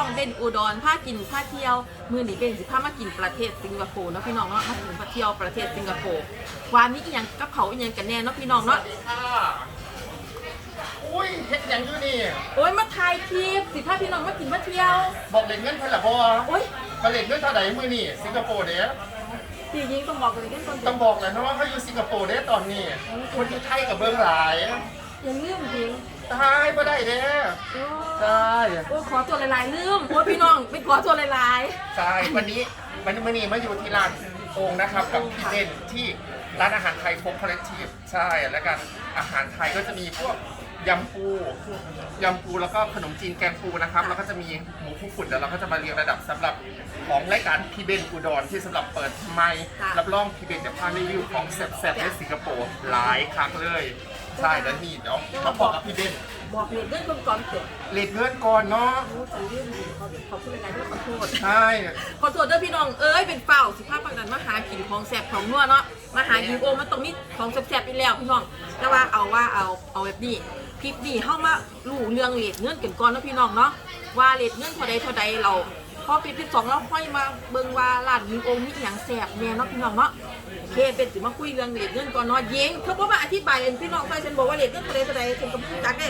องเด่นอุดรพากินพาเที่ยว มือหนีเป็นสิพามากินประเทศสิงคโปร์เนาะพี่น้องเนาะมาถึงพาเที่ยวประเทศสิงคโปร์วันนี้อีหยังกับเขาอีหยังกันแน่เนาะพี่น้องเนาะอุ้ยเฮ็ดหยังอยู่นี่โอ้ยมาถ่ายคลิปสิพาพี่น้องมากินมาเที่ยวบอกเล่นเงินเท่าไหร่พอโอ้ยมาเล่นเงินเท่าไหร่มื้อนี่สิงคโปร์เด้พี่ยิงต้องบอกเลยกันก่อนต้องบอกเลยนะว่าเขาอยู่สิงคโปร์เด้ตอนนี้คนที่ไทยกับเบิ้งหลายอย่าลืมยิง ตายบ่ได้เด้โอ้ใช่โอ้ขอตัวหลายๆลืมโอ้ยพี่น้องเป็นขอตัวหลายใช่วันนี้วันนี้มื้อนี้มาอยู่ที่ร้านโองนะครับกับพี่เล่นที่ร้านอาหารไทยพบคอลเลกทีฟใช่แล้วกันอาหารไทยก็จะมีพวกยำปูยำปูแล้วก็ขนมจีนแกงปูนะครับ แล้วก็จะมีหมูคู่ฝุ่นแล้วเราก็จะมาเรียงระดับสำหรับของรายการพีเบนอุดรที่สำหรับเปิดไมค์รับรองพีเบนจะพารีวิวของแซ่บๆในสิงคโปร์หลายครั้งเลย ใช่แล้วนี่เดี๋ยวมาบอกกับพี่เบนๆบอกเลยเรื่องคนก่อนเกิดเลดเงินก่อนเนาะโอ้ยลืมขอขอพูดหลายๆด้วยขอโทษ ใช่ขอโทษเด้อพี่น้อง เอ้ย เป็นเฝ้าสิภาพปังนันมาหากินของแสบของนัวเนาะ มาหากินโอมันต้องมีของแสบๆอีกแล้วพี่น้อง แต่ว่าเอาว่าเอาเอาแบบนี้คลิปนี้เข้ามาลู่เรื่องเลทเงื่อนกันก่อนเนาะพี่น้องเนาะ ว่าเลทเงื่อนเท่าใดเท่าใดเรา พอปีที่สองเราค่อยมาเบิ่งว่าร้านยิงโอมีอย่างแสบแน่เนาะพี่น้องเนาะโอเคเป็นสิมาคุยเรื่องเลทเงื่อนก่อนเนาะเย้งเขาบอกว่าอธิบายเองพี่น้องไปฉันบอกว่าเลทเงื่อนเท่าใดเท่าใดฉันก็ไม่รู้จักเด้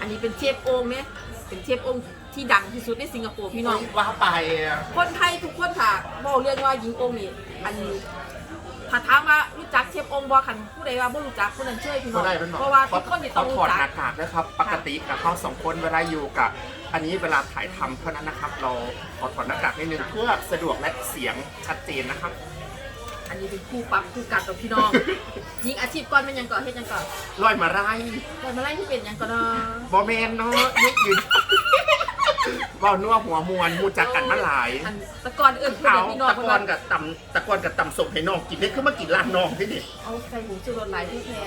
อันนี้เป็นเชฟองเนี่ยเป็นเชฟองค์ที่ดังที่สุดในสิงคโปร์พี่น้องว่าไปคนไทยทุกคนค่ะบอกเรื่องว่าหญิงองค์นี่อันนี้ ถ้าถามว่ารู้จักเชฟโองบ่คันผู้ใดว่าบ่รู้จักผู้นั้นเชื่อพี่น้ก็องได้เป็นหมอเพราะว่าทุกคนนี่ต้องเขาถรู้อดจัหก น้ากากนะครับ ปกติกับเขาสองคนเวลาอยู่กับ อันนี้เวลาถ่ายทำเท่านั้นนะครับ เราขอถอดหน้ากากนิดนึงเพื่อสะดวกและเสียงชัดเจนนะครับ อันนี้เป็นคู่ปรับคู่กัดกับพี่น้อง ยิงอาชีพก่อนเป็นหยังก่อนเฮ็ดหยังก่อนลอยมาไร่ก่อนมาไล่ที่เป็นหยังก่อนเนาะบอแมนเนาะยุกยืน บอนัวหัวมวนมูจักกันมาหลายอันแตะกอนเอื่นเพื่อเอานพี่น้องตะเพิ่กนอว่านกับตำตะกอนกับตำส่งให้น้องกินนี่คือมากินร้านน้องที่นี่เอาใส่หมูชูรสหลายที่แท้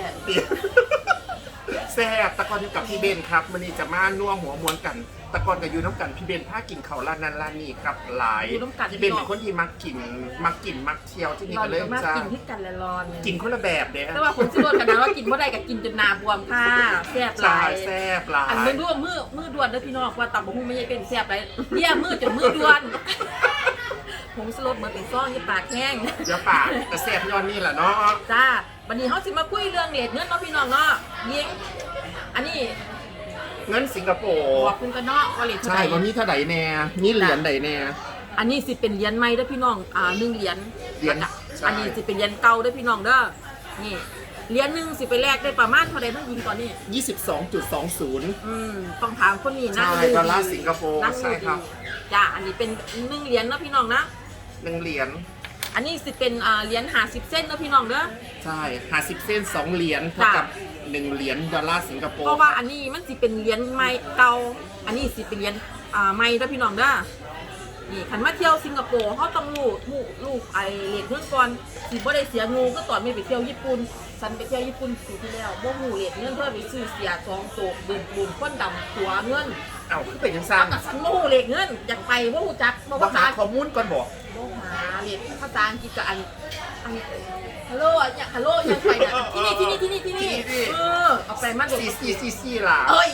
แซ่บตะกอนอยู่กับพี่เบนครับมันนี้จะมานัวหัวมวนกันตะกอนกับยูน้ำกันพี่เบนพากินเขาวร้านนั้นร้านนี้ครับหลายอยู่น้ำกันพี่เบนเป็นคนที่มักกินมักกินมักเที่ยวที่นี่รอก็นเลยก็มาจะกินที่กันและรอนกินคนละแบบเด้แต่ว่าผมสิโดนกันนะว่ากินบ่ได้ก็กินจนหนาบวมค่ะแซ่บหใช่ลายแซ่บหลายอันมือด้วมือมือด่วนเด้อพี่น้องว่าตับบ่ฮู้ไม่ใช่เป็นแซ่บไรเบี้ยมือจนมือด่วนผมสลบเหมือนเป็นซ่องยี่ปากแห้ง เดี๋ยวปากแต่แซ่บย้อนนี่แหละเนาะจ้า วันนี้เฮาสิมาคุยเรื่องเลทเงินเนาะพี่น้องเนาะยิง อันนี้เงินสิงคโปร์บอกคุณกันเนาะว่าเลทเท่าใช่ไหร่ว่ามีเท่าไหร่แน่มีเหรียญใดแน่ อันนี้สิเป็นเหรียญใหม่เด้อพี่น้อง อ่าหนึ่งเหรียญเหรียญแล้วก็ใช่ อันนี้สิเป็นเหรียญเก่าเด้อพี่น้องเด้อ นี่เหรียญหนึงสิไปแลกได้ประมาณเท่าใดต้องยิงตอนนี้ 22.20 อืมต้องถามคนนี้นะใช่ดูดอลลาร์สิงคโปร์นั่งใช่ดูครับดีจ้าอันนี้เป็นหนึ่งเหรียญเนาะพี่น้องนะ หนึ่งเหรียญ อันนี้สิเป็นอ่าเหรียญหาสิบเส้นเนาะพี่น้องเด้อ ใช่50เส้นสองเหรียญเท่ากับหนึ่งเหรียญดอลลาร์สิงคโปเพร์ราะว่าอันนี้มันสิเป็นเหรียญใหม่เก่า อันนี้สิเป็นเหรียญอ่าใหม่เด้อพี่น้องเด้อ นี่คันมาเที่ยวสิงคโปร์เขาต้องรู้ลูกลูกไอเหรียญเงินก่อนสิบ่ได้เสียงูก็ตอนไม่ไปเที่ยวญี่ปุ่นฉันไปเที่ยวญี่ปุ่นปีที่แล้วบ่หูเหรียญเงินเพื่อไปซื้อเสียสองโตกบุญบุญคนดำตัวเงินเอ้าคือเป็นยังเอาซ้ำกับฉันบ่หูเหรียญเงินอยากไปบ่หูจักบ่ว่าภาหาษาข้อมูลก่อนบอกโลหา เรียนภาษาอังกฤษกับอันอันฮัลโหลอะเนี่ยฮัลโหลยังไปเนี่ยที่นี่ที่นี่ที่นี่ที่นี่เออเอาไปมาดูซีซีซีซีล่ะเอ้ย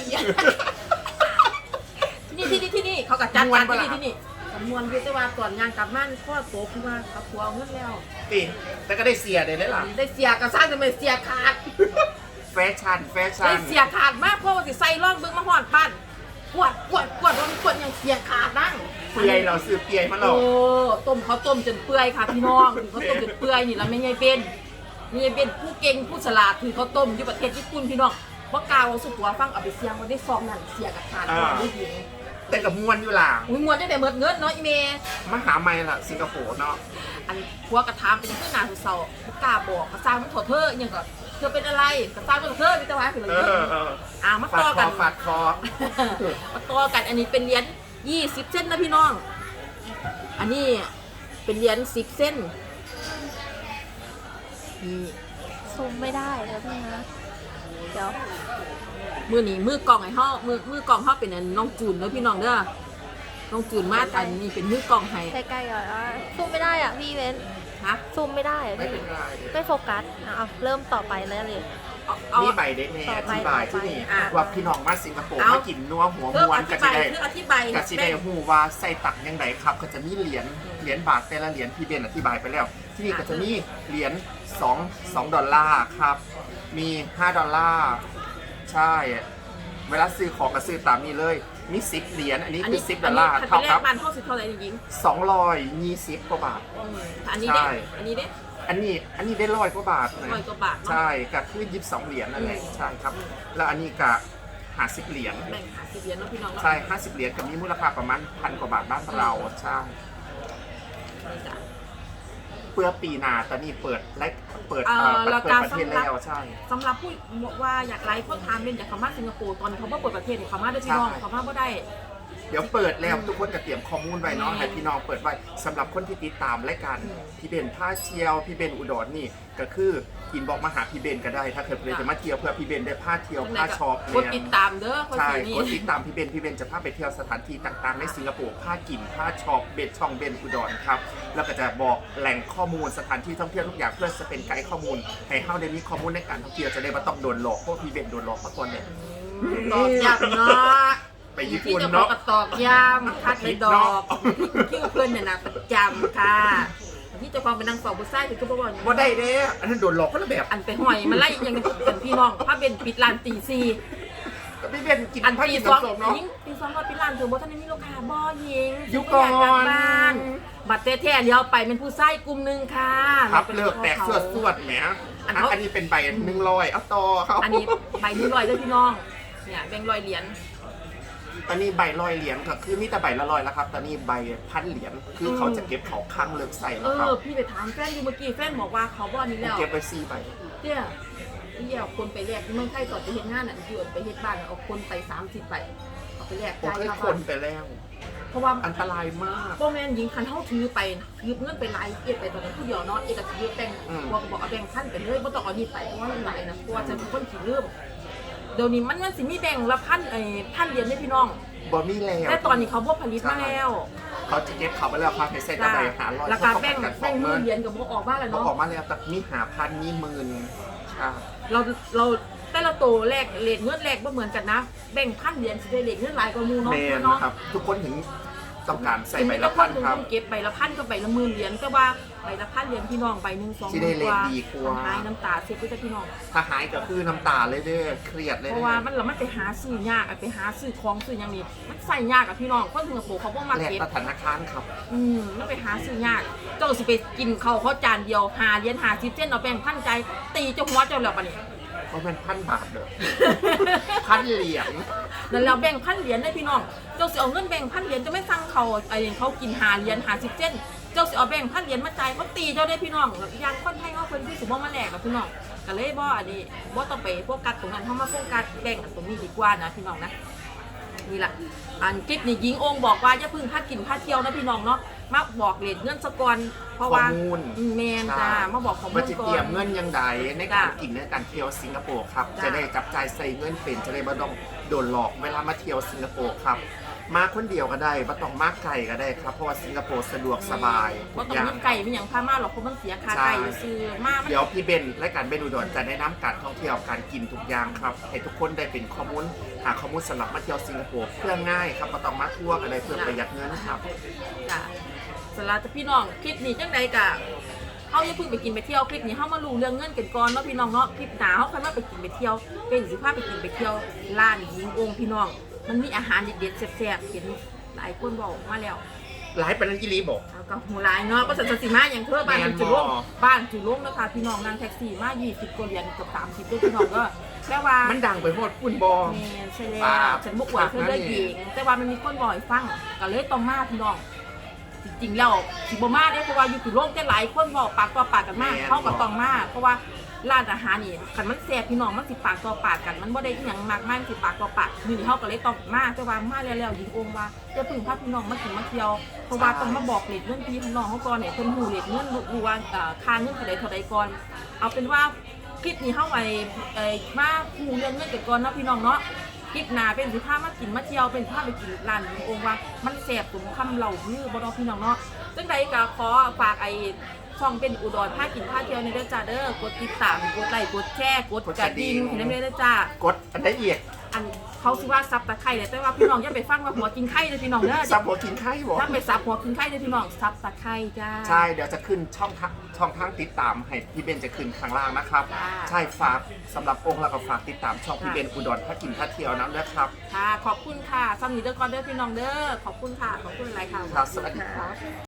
ที่นี่ที่นี่ที่นี่เขากับจัดการที่นี่ที่นี่จำนวนเยอะแต่ว่าก่อนงานกลับบ้านข้อโตคือว่ากับผัวเอาเงินแล้วติแต่ก็ได้เสียได้เลยล่ะได้เสียกับสร้างจะไม่เสียขาดแฟชั่นแฟชั่ได้นเสียขาดมากเพราะว่าสิใส่ร่องเบิ้งมาหอดปั้น ปวดปวดปวดว่ามันปวดยังเสียขาดนั่งเปียเราซื้อเปียมาหรอกโอ้ต้มเขาต้มจนเปื่อยค่ะพี่น้องคือเขาต้มจนเปื่อยนี่แล้วไม่ใช่เป็นไม่ใช่เป็นผู้เก่งผู้ฉลาดคือเขาต้มอยู่ประเทศญี่ปุ่นพี่น้องเพราะกาวสุกัวฟังเอาไปเสียงมาได้ซองนั่นเสียกับขาดก่อนได้ยิงแต่กับมวนอยู่ล่ะอุ้ยมวนได้แต่เมิดเงินเนาะอีเมมหาไม่ล่ะสิงคโปร์เนาะอันพัวกระทามเป็นเพื่อนนาเศร้าๆผู้กล้าบอกกระซ้างมันโถเธออหยังก่อน เธอเป็นอะไรกระซ้างมันโถเธอมีแต่ว่าคือเอเรื่องอเอออ่ามาฟาดต่อคกัอนฟาดคอมาต่อกันอันนี้เป็นเหรียญ20เส้นนะพี่น้อง อันนี้เป็นเหรียญ10เส้นนี่ซูมไม่ได้แล้วพี่นะเดี๋ยวมือนี้มือกล่องไอ้ห่อมือมือกล่องห่อเป็นอันน้องจูนเด้อพี่น้องเด้อ น้องจูนมาอันนี้เป็นมือกล่องให้ใกล้ๆก่อนอะซูมไม่ได้อะพี่เว้นฮะซูมไม่ได้อะไม่พี่เป็นไรไม่โฟกัสอะเอาเริ่มต่อไปแล้วเลย เอาเอานี่ใบเด็ดเนี่ยอธิบายที่นี่อะว่าพี่น้องมาสิงคโปร์เอามากินนัวหัวเพื่อม้วอนธิก็บาจะยได้ เพื่ออธิบายก็จะได้หูว่าใส่ตักยังไงครับ ก็จะมีเหรียญเหรียญบาทแต่ละเหรียญพี่เบนอธิบายไปแล้ว ที่นี่ก็จะมีเหรียญ2 2ดอลลาร์ครับ มี 5 ดอลลาร์ใช่ เวลาซื้อของก็ซื้อตามนี้เลย มี10เหรียญอันนี้คือ10ดอลลาร์อันนี้เท่าแรกักบบ้านเท่าสิบเท่าไหร่ยิง220กว่าบาทอืมอันนี้ใช่เด้อันนี้เด้อันนี้อันนี้ได้ร้อยกว่าบาทนะร้อยกว่าบาทเนาะใช่ก็คือยิบสองเหรียญนั่นแหละใช่ครับ แล้วอันนี้ก็หาสิบเหรียญแบ่งหาสิบเหรียญเนาะพี่น้องเนาะใช่ห้าสิบเหรียญกับมีมูลค่าประมาณพันกว่าบาทบ้านเราใช่นี่จ้ะเพื่อปีหนาตอนนี้เปิดและเปิดเอ่อเอ่อเปิดแล้วเปิดการประเทศสำหรับแล้วใช่ สำหรับผู้บอกว่าอยากไลฟ์คนทามเป็นจากเขามาสิงคโปร์ตอนเขามาเปิดประเทศเนี่ยเขามาได้พี่น้องใช่ เขามาบ่ได้ เดี๋ยวเปิดแล้วทุกคนจะเตรียมข้อมูลไว้เนาะให้พี่น้องเปิดไว้สำหรับคนที่ติดตามรายการอืมพี่เบนท่าเชียวพี่เบนอุดรนี่ก็คืออินบอกมาหาพี่เบนก็ได้ ถ้าเกิดเพื่อนจะมาเที่ยวเพื่อพี่เบนได้ผ้าเที่ยวผ้าช็อปกดเนี่ยติดตามเด้อคนใช่สีนี้กดติดตามพี่เบนพี่เบนจะพาไปเที่ยวสถานที่ต่างๆ ในสิงคโปร์พากินพาช็อปเบนช่องเบนอุดรครับแล้วก็จะบอกแหล่งข้อมูลสถานที่ท่องเที่ยวทุกอย่างเพื่อจะเป็นไกด์ข้อมูล ให้เฮาได้มีข้อมูลในการท่องเที่ยวจะได้ไม่ต้องโดนหลอกเพราะพี่เบนโดนหลอกมาก่อนเนี่ยตอกย้ำเนาะ ไปญี่ปุ่นที่จะบอเนาะกกับตอกย้ำคัดในดอกเนาะคิวเพื่อนเนี่ยนะประจำค่ะที่เจะฟังเป็นนางสาวบุษายคือก็บอกว่าบ่ได้เด้อันนั้นโดนหลอกคนละแบบอันไปห่อยมาไล่ยังเป็นพี่น้องพระเบนปิดร้านตีซีแต่พี่เบนกินอันผ้าตีกินสองน้ำส้มเนาะ ยิงตีสองว่าปิดร้านเธอบอกท่านนี้มีลูกค้าบ่ยิงอยู่ก่อนฉัไม่ยากกลับบ้านบัตรแท้ๆเดียวไปเป็นผู้ไส้กลุ่มหนึ่งค่ะครับเลิกแตกสวดสวดแหมอันอะเขาอันนี้เป็นใบหนึ่งร้อยเอาต่อเขาอันนี้ใบนี้ลอยด้วยพี่น้องเนี่ยแบงค์ลอยเหรียญ ตอนนี้ใบร้อยเหรียญก็คือมีแต่ใบละร้อยแล้วครับ ตอนนี้ใบพันเหรียญคือเขาจะเก็บเขาข้างเลิกใส่เอแล้วครับอ พี่ไปถามแฟนอยู่เมื่อกี้แฟนบอกว่าเขาบ่อนี้แล้วเก็บไปสี่ใบเนี่ยที่เอาคนไปแลกที่เมืองไทยต่อนไปเฮ็ดงานอะที่เอาไปเฮ็ดบ้านอะเอาคนไป30ไปเอาไปแลกผมจ่ายเคยค่าคบ้านนไปแล้ว เพราะว่า อันตรายมากโบแมนยิงคันเฮาถือไปถือเงินไปหลายเอียดไปตอนนั้นผู้เดียวเนาะเอกถือแบ่งอืมพวกก็บอกเอาแบ่งพันไปเลยบ่ต้องเอานี่ไปเพราะว่ามันหลายนะเพราะว่าจะเป็นคนขี้ลืมเดี๋ยวนี้มันมันสิมีแบ่งละพันไอ้พันเหรียญให้พี่น้อง บอมี่แล้วแต่ตอนนี้เขาบ่ผลิตมาแล้วเขาจะเก็บเขาไปแล้วพาไปใส่ตะไบหาร้อยแล้วก็แบ่งเขาแบ่งเงิมือนเหรียญกับบ่ออกบ้านแล้วเขาเนาะ ออกมาแล้วแต่มีหาพันมีหมื่นใช่เราเราแต่ละโตวแลกเลทเงินแลกบ่เหมือนกันนะแบ่งพันเหรียญสิได้เลทเงินหลายกว่าหมู่เนาะแมนเนาะ นะครับ ทุกคนถึงต้องการใส่ถึงใบแม้ละจะพันนครับต้องเก็บใบละพันกับใบละหมื่นเหรียญแต่ว่า ใบละพันเหรียญพี่น้องใบหนึ่งสองสิได้เลทดีกว่า หายน้ำตาเสียก็จะพี่น้อง ถ้าหายก็คือน้ำตาเลยเด้อเครียดเลยเพเด้ราะว่ามันเรามันไปหาซื้อยากอะไปหาซื้อของซื้ออย่างนี้ มันใส่ยากอะพี่น้องคนสิงคโปร์เขาบ่มาแลกเก็บสถานคารครับ อืมมันไปหาซื้อยาก เจ้าสิไปกินข้าวเขาจานเดียวหาเหรียญหาสิบเส้นเอาแบ่งพันใจตีเจ้าหัวเจ้าแล้วปะนี่เพราะมันพันบาทเด้อ พันเหรียญนั่นแล้วแบ่งพันเหรียญได้พี่น้องเจ้าสิเอาเงินแบ่งพันเหรียญจะไม่สั่งเขาไอ้เขากินหาเหรียญหาสิบเส้น เจ้าสิเอาแบ่งพันเหรียญมาจ่ายเขาตีเจ้าได้พี่น้องแล้วอย่างคนไทยเขาคนที่สิบ่มาแลกกับพี่น้องก็เลยบ่อันนี้บ่ต้องไปโฟกัสตรงนั้นเขามาโฟกัสแบ่งอันตรงนี้ดีกว่านะพี่น้องนะนี่แหละอันคลิปนี้ยิงองค์บอกว่าอย่าเพึ่งพากินพาเที่ยวนะพี่น้องเนาะมาบอกเลทเงินสกอนเพราะว่าข้อมูลอืมแมนจ้ามาบอกข้อมูมันลจะก่อเตรียมนเงินยังไงในการจ้ะกินในการเที่ยวสิงคโปร์ครับ จ้ะ จะได้จับจ่ายใส่เงินเป็นจะได้ไม่ต้องโดนหลอกเวลามาเที่ยวสิงคโปร์ครับ มาคนเดียวก็ได้ไม่ต้องมาไกลก็ได้ครับ เพราะว่าสิงคโปร์สะดวกสบายทุว่ากต้อองย่าง มีไก่เป็นอย่างพามาหรอกเพราะมันเสียค่าใช่ ไก่ซื้อมามันเดี๋ยวพี่เบนและการเบนอุดรจะแนะนำการท่องเที่ยวการกินทุกอย่างครับ ให้ทุกคนได้เป็นข้อมูลหาข้อมูลสำหรับมาเที่ยวสิงคโปร์เพื่อง่ายครับไม่ต้องมาทั่วร์กันเลยเพื่อประหยัดเงินครับ จ้ะสำหรับพี่น้องคลิปนี้จังใดกะเขาอย่าเพิ่งไปกินไปเที่ยวคลิปนี้เขามารู้เรื่องเงินกันก่อนเนาะพี่น้องเนาะคลิปหนาเขาค่อยมาไปกินไปเที่ยวเป็นสิภาพไปกินไปเที่ยวร้านยิงองค์พี่น้อง มันมีอาหารเด็ดๆแซ่บๆเห็นหลายคนบอกมาแล้วหลายเป็นนันอีหลีบอกเอาก็หูหลายเนาะก็สันสสิมาอย่างเพื่อบ้านแม่นจุลงบ่ บ้านจุลงนะคะพี่น้องนั่งแท็กซี่มา20กว่าเหรียญเกับ30ด้วยพี่น้องก็แค่ว่ามันดังไปหมดคุณบอ แม่ใช่แล้ปาวกฉันบุกไหวเธอเลยปากนั่นหเอญิงงแต่ว่ามันมีคนบ่อยฟังก็เลยต้องมาพี่น้อง จริงๆแล้วสิบ่มาได้เพราะว่าอยู่จุลงแต่หลายคนบอกปากต่อปากกันมากเขาก็ต้องมาเพราะว่าร้านอาหารนี่คันมันแซ่บพี่น้องมันสิปากต่อปากกันมันบ่ได้อีหยังมากมายมันสิปากต่อปากนี่เขาก็เลยต้องมาแต่ว่ามาแล้วๆยิงองค์ว่าจะพึ่งพาพี่น้องมาถึงมาเที่ยวเพราะว่าต้องมาบอกเลทเงินพี่พี่น้องเขาก่อนเนี่ยเพิ่นหูเลทเงินรู้ว่าเอ่อค่าเงินเท่าใดเท่าใดก่อน เอาเป็นว่าคลิปนี้เข้าไปเอ่อมาหูเรื่องเงินกันก่อนเนาะพี่น้องเนาะ คลิปหน้าเป็นสิพามากินมาเที่ยวเป็นสิพาไปกินร้านยิงองค์ว่า มันแสบสมคำเหล่าลือบ่เนาะพี่น้องเนาะจังใดก็ขอฝากไอ้ช่องเป็นอุดรผ้ากินผ้าเที่ยวในเด้อจ้าเด้อกดติดตามกดไลค์กดแชร์กดกระดิ่งให้น้ำเด้อจ้ากดอันได้อีกอัน เขาสิว่าซับตะไคร้เลยแต่ว่าพี่น้องอย่าไปฟังว่าหัวกินไข่เลยพี่น้องเด้อซับหัวกินไข่บ่ถ้าไปซับหัวกินไข่เลยพี่น้องซับตะไคร้จ้า ใช่เดี๋ยวจะขึ้นช่องทางช่องทางติดตามให้พี่เบนจะขึ้นข้างล่างนะครับ จ้า ใช่ฝากสำหรับองค์แล้วก็ฝากติดตามช่องพี่จ้าเบนอุดรพักกินพักเที่ยวน้ำด้วยครับ ค่ะ ขอบคุณค่ะซัมนีเด้อก่อนเด้อพี่น้องเด้อขอบคุณค่ะขอบคุณอะไรค่ะ ครับสวัสดีครับ